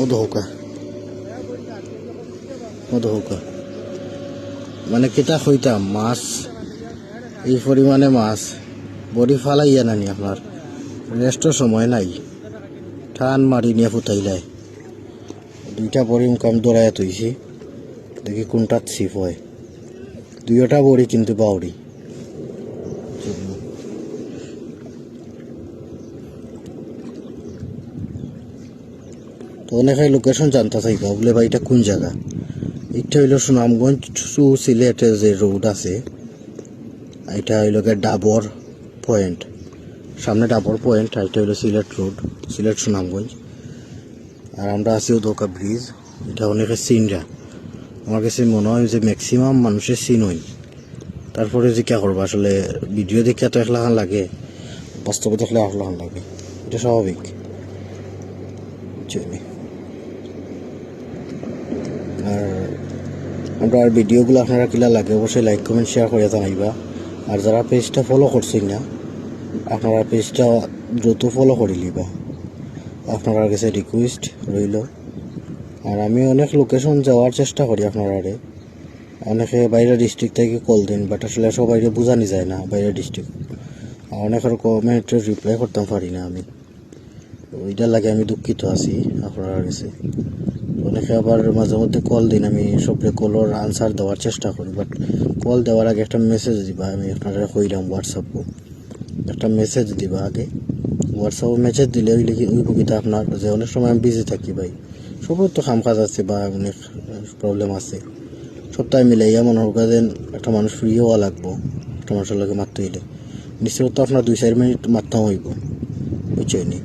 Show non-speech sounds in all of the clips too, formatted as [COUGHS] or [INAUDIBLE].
ও দৌকা মানে কিতা হইতাম মাছ। এই পরিমাণে মাছ। বডি ফালাইয়া নানি আপনার। রেস্টর সময় নাই। টান মারি নিয়ে ফুটাইলাই দুইটা বড়ি মুখাম দৌড়াইয়া তৈছি দেখি কোনটাত ছিপ হয়। দুইটা বড়ি কিন্তু বাউরি তো অনেকে লোকেশন জানতে চাইবা। বলে ভাই, এটা কোন জায়গা? এটা হইল সুনামগঞ্জ টু সিলেটে যে রোড আছে, এটা হইল গিয়ে ডাবর পয়েন্ট সামনে ডাবর পয়েন্ট আর এটা হইল সিলেট রোড সিলেট সুনামগঞ্জ। আর আমরা আছি উদকা ব্রিজ এটা অনেকে চিনরা আমার কাছে মনে হয় যে ম্যাক্সিমাম মানুষের চিন হই তারপরে যে কে করব, আসলে ভিডিও দেখে তো একলাখান লাগে, বাস্তবে দেখলে একলাখান লাগে। এটা স্বাভাবিক। বুঝছেন? আমরা আর ভিডিওগুলো আপনারা কিলা লাগে, অবশ্যই লাইক কমেন্ট শেয়ার করে জানাইবা। আর যারা পেজটা ফলো করছেন না, আপনারা পেজটা দ্রুত ফলো করে লিবা আপনার কাছে রিকোয়েস্ট রইল। আর আমি অনেক লোকেশন যাওয়ার চেষ্টা করি আপনারা অনেকে বাইরের ডিস্ট্রিক্ট থেকে কল দিন বাট আসলে সবাইকে বোঝানি যায় না বাইরের ডিস্ট্রিক্ট আর অনেকের কমেন্টের রিপ্লাই করতাম পারি না আমি। ওইটার লাগে আমি দুঃখিত আছি আপনার কাছে অনেকে আবার মাঝে মধ্যে কল দিন, আমি সবরে কলের আনসার দেওয়ার চেষ্টা করি বাট কল দেওয়ার আগে একটা মেসেজ দিবা, আমি আপনারা কইলাম হোয়াটসঅ্যাপও একটা মেসেজ দিবা আগে। হোয়াটসঅ্যাপে মেসেজ দিলে ওই লিখি ওই বগিতা আপনার? যে অনেক সময় আমি বিজি থাকি ভাই। সবার তো কাম কাজ আছে বা অনেক প্রবলেম আছে। সপ্তাহে মিলাইয়া মনে হোক যেন একটা মানুষ ফ্রি হওয়া লাগবো, একটা মানুষের লগে মারতে হইলে। নিশ্চয় তো আপনার দুই চার মিনিট মারতে হইব। বুঝছেনি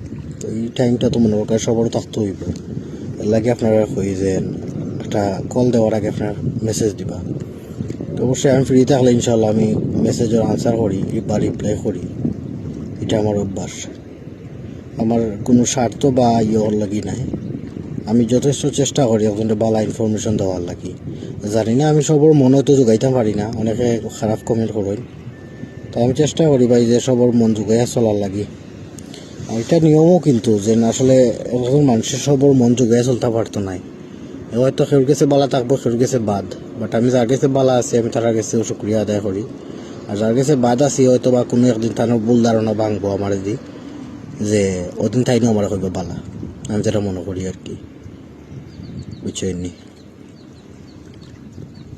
এই টাইমটা তো মনে হোক সবারও থাকতে হইব। এর লাগে আপনারা কই যে একটা কল দেওয়ার আগে আপনার মেসেজ দিবা। তো অবশ্যই আমি ফ্রি থাকলে ইনশাল্লাহ আমি মেসেজের আনসার করি, বা রিপ্লাই করি। এটা আমার অভ্যাস। আমার কোনো স্বার্থ বা ইয়ের লাগি নাই। আমি যথেষ্ট চেষ্টা করি একজনকে বালা ইনফরমেশন দেওয়ার লাগি। জানি না, আমি সবর মনে তো যোগাইতে পারি না। অনেকে খারাপ কমেন্ট করেন। তো আমি চেষ্টা করি ভাই যে সবর মন যোগাইয়া চলার লাগি। এটা নিয়মও কিন্তু যে আসলে একজন মানুষের সবর মন যোগাইয়া চলতে পারতো নাই। হয়তো সেউর গেছে বালা থাকব সেউর গেছে বাদ। বাট আমি যার গেছে বালা আছি, আমি তার গেছে শুক্রিয়া আদায় করি। আর যার গেছে বাদ আছি হয়তো বা কোনো একদিন তার ভুল ধারণা ভাঙবো আমার দি যে ওদিন তাইনি আমার হইব বালা। আমি যেটা মনে করি আর কি। বুঝছেননি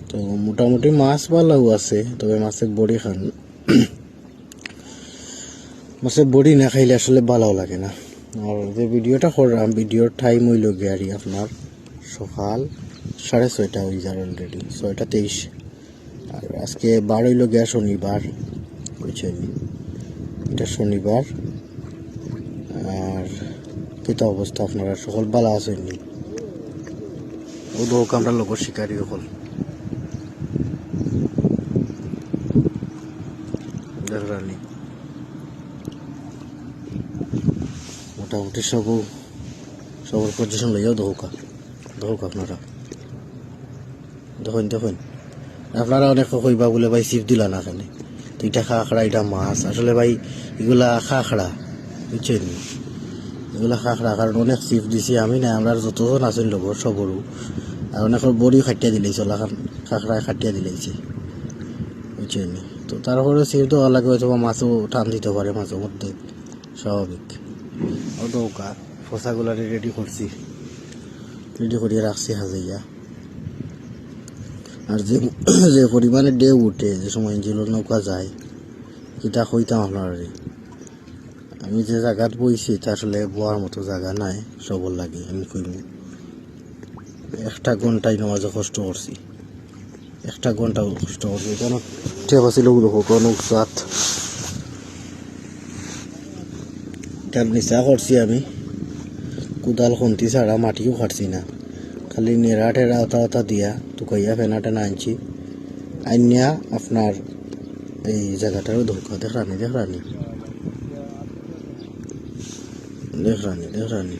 তো মোটামুটি মাছ ভালোও আছে, তবে মাছের বড়ি খান। মাছের বড়ি না খাইলে আসলে ভালো লাগে না। আর যে ভিডিওটা করলাম ভিডিওর টাইম হইল গিয়ারি আপনার সকাল সাড়ে ছয়টা হয়ে যার অলরেডি ছয়টা তেইশ। আর আজকে বার হইল গিয়া শনিবার, বুঝছেন? এটা শনিবার। আর কেতা অবস্থা আপনারা? সকল ভালো আছেননি ও দোক আমরা লোক শিকারি হল দেখরানি মোটামুটি সব সবার পজিশন লইয়াও দৌকা দৌক আপনারা। দেখুন দেখুন। আপনারা অনেক কইবা বলে ভাই চিপ দিলা না কেন? তো এটা খাখড়া, এটা মাছ। আসলে ভাই এগুলা খাখড়া, বুঝছেন? এগুলা খাখড়া, কারণ অনেক চিপ দিছি আমি না, আমরা যতজন আছেন লোক, সবরও। আর অনেকের বড়িও খাটিয়া দিলেছে ওলা খাখড়ায় খাটিয়া দিলেছে বুঝছেন? তো তারপরে চিপ দেওয়া লাগে হয়তো মাছও টান দিতে পারে মাছের মধ্যে স্বাভাবিক। ও দৌকা ফসাগুলা রেডি করছি রেডি করিয়ে রাখছি হাজাইয়া আর যে [COUGHS] যে পরিমাণে ডে উঠে, যে সময় ইঞ্জিল নৌকা যায় কিতা কইতাম আপনার আমি যে জায়গাত বইছি তা আসলে বোয়ার মতো জায়গা নাই সবর লাগে, আমি কইব একটা ঘন্টায় নামাজে কষ্ট করছি একটা ঘণ্টা কষ্ট করছি কেন টেপ আছিল ওগুলো কোন সাত তার নিচা করছি আমি। কোদাল খুন্তি ছাড়া মাটিও কাটছি না। খালি নেড়া টেরা ওটা ওটা দিয়া টুকাইয়া ফেনা টেনা আনছি। আইনিয়া আপনার এই জায়গাটারও ধোকা দেখরানি দেখরানি দেখরানি দেখরানি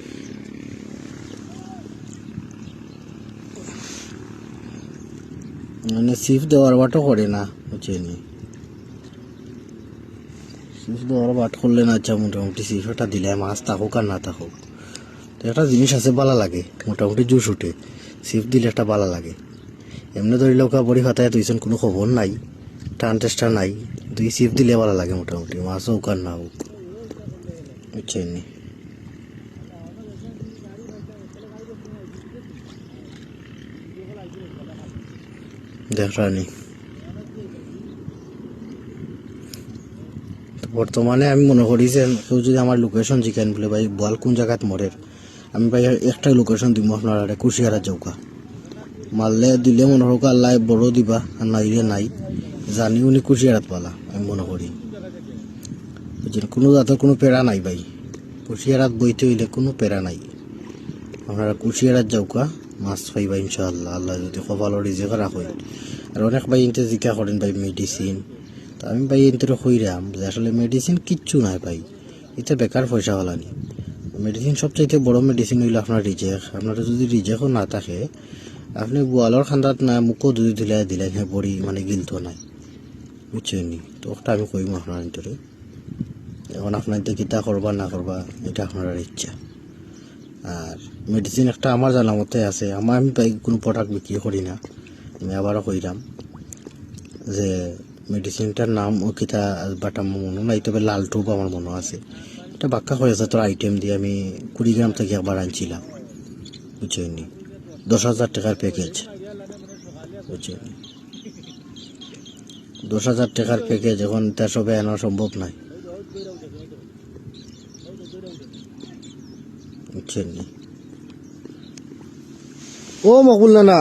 মানে সিফ দেওয়ার বাটও করে না সিফ দেওয়ার বাট করলে না আচ্ছা মোটামুটি সিফটা দিলে, মাছ থাকুক আর না থাকুক। তো একটা জিনিস আছে, বালা লাগে। মোটামুটি জুস উঠে। সিপ দিলে একটা বালা লাগে। এমনি ধরি লোক বড়ি ফাতায় তুইছেন, কোনো খবর নাই? টান টেস্টা নাই। দুই সিপ দিলে ভালো লাগে মোটামুটি, মাছ হোক আর না হোক। বুঝছেন নি? দেখরানি তো বর্তমানে আমি মনে করি যে কেউ যদি আমার লোকেশন জিজ্ঞান বলে, ভাই, বল কোন জায়গাত মরের আমি, ভাই একটা লোকেশন দিব আপনার কুশিয়ারা চৌকা। মারলে, দিলে মনে হোক আল্লাহ বড় দিবা, আর নাইলে নাই। জানি উনি কুশিয়ারাত পালা, আমি মনে করি। বুঝছেন? কোনো জাতের কোনো পেড়া নাই, ভাই। কুশিয়ারাত বইতে হইলে কোনো পেড়া নাই। আপনারা কুশিয়ারাত যাওকা মাছ পাইবা ইনশাআল্লাহ। আল্লাহ যদি কপালর রিজেক রাখেন আর অনেক ভাই ইনতে জিজ্ঞা করেন, ভাই মেডিসিন আমি ভাই ইনতে কইরাম যে আসলে মেডিসিন কিচ্ছু নাই ভাই। এটা বেকার পয়সা হলানি মেডিসিন সবচাইতে বড় মেডিসিন হইল আপনার রিজেক আপনার যদি রিজেকও না থাকে, আপনি গোয়ালর খান্দাত না মুখও যদি দিলে দিলে হ্যাঁ বড়ি মানে গিলতো নাই। বুঝছেন নি? তো ওটা আমি কইম আপনার ভিতরে। এখন আপনার কিতা করবা না করবা, এটা আপনার ইচ্ছা। আর মেডিসিন একটা আমার জানা মতে আছে, আমার আমি কোনো প্রোডাক্ট বিক্রি করি না। আমি আবারও কইলাম যে মেডিসিনটার নাম ও কিতা বাটা আমার মনে নাই, তবে লাল টুব আমার মনে আছে। এটা বাক্কা হয়ে আছে, তোর আইটেম দিয়ে আমি কুড়িগ্রাম থেকে একবার আনছিলাম। বুঝছেন নি দশ হাজার টাকার প্যাকেজ বুঝছেন নি? দশ হাজার টাকার প্যাকেজ এখন তার সবে আনা সম্ভব নাই। বুঝছেন? ও মকুল না